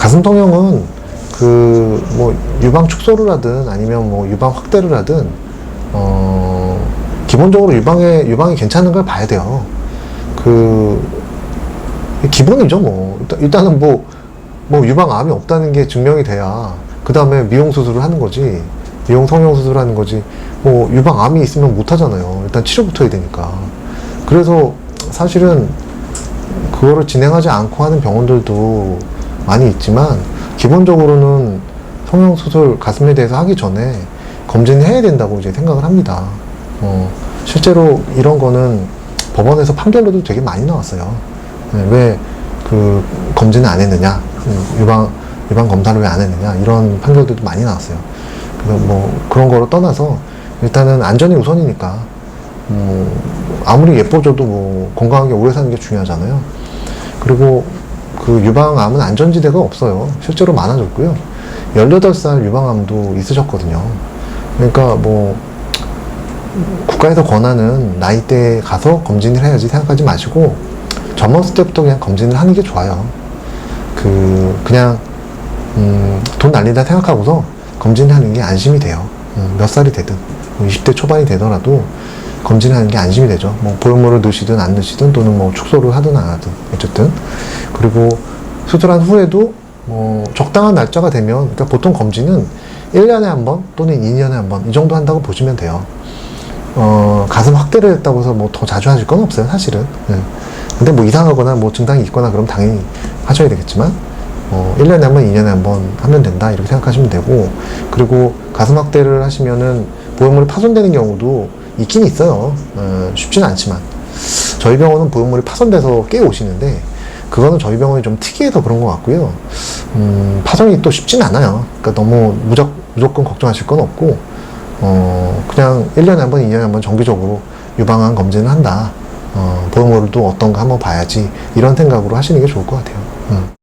가슴 성형은 그 뭐 유방 축소를 하든 아니면 뭐 유방 확대를 하든 어 기본적으로 유방에 유방이 괜찮은 걸 봐야 돼요. 그 기본이죠 뭐. 일단, 일단 은 뭐 뭐 유방암이 없다는 게 증명이 돼야 그 다음에 미용 수술을 하는 거지. 미용 성형 수술을 하는 거지. 뭐 유방암이 있으면 못 하잖아요. 일단 치료부터 해야 되니까. 그래서 사실은 그거를 진행하지 않고 하는 병원들도 많이 있지만 기본적으로는 성형 수술 가슴에 대해서 하기 전에 검진을 해야 된다고 이제 생각을 합니다. 어, 실제로 이런 거는 법원에서 판결로도 되게 많이 나왔어요. 네, 왜그 검진을 안 했느냐, 음, 유방 유방 검사를 왜 안 했느냐 이런 판결들도 많이 나왔어요. 그래서 뭐 그런 거로 떠나서 일단은 안전이 우선이니까 뭐 아무리 예뻐져도 뭐 건강하게 오래 사는 게 중요하잖아요. 그리고 그 유방암은 안전지대가 없어요. 실제로 많아졌고요. 18살 유방암도 있으셨거든요. 그러니까 뭐 국가에서 권하는 나이대에 가서 검진을 해야지 생각하지 마시고 젊었을 때부터 그냥 검진을 하는 게 좋아요. 그 그냥 음, 돈 날린다 생각하고서 검진하는 게 안심이 돼요. 음, 몇 살이 되든 뭐 20대 초반이 되더라도 검진하는 게 안심이 되죠. 뭐 보형물을 넣으시든 안 넣으시든 또는 뭐 축소를 하든 안 하든 어쨌든 그리고 수술한 후에도 뭐 적당한 날짜가 되면 그러니까 보통 검진은 1년에 한 번 또는 2년에 한 번 이 정도 한다고 보시면 돼요. 어, 가슴 확대를 했다고 해서 뭐 더 자주 하실 건 없어요, 사실은. 예. 근데 뭐 이상하거나 뭐 증상이 있거나 그럼 당연히 하셔야 되겠지만, 어, 1년에 한 번, 2년에 한 번 하면 된다, 이렇게 생각하시면 되고, 그리고 가슴 확대를 하시면은 보형물이 파손되는 경우도 있긴 있어요. 어, 쉽지는 않지만. 저희 병원은 보형물이 파손돼서 깨 오시는데, 그거는 저희 병원이 좀 특이해서 그런 것 같고요. 음, 파손이 또 쉽진 않아요. 그러니까 너무 무적, 무조건 걱정하실 건 없고, 어, 그냥 1년에 한 번, 2년에 한 번 정기적으로 유방암 검진을 한다. 어, 보형물도 어떤가 한번 봐야지. 이런 생각으로 하시는 게 좋을 것 같아요. 음.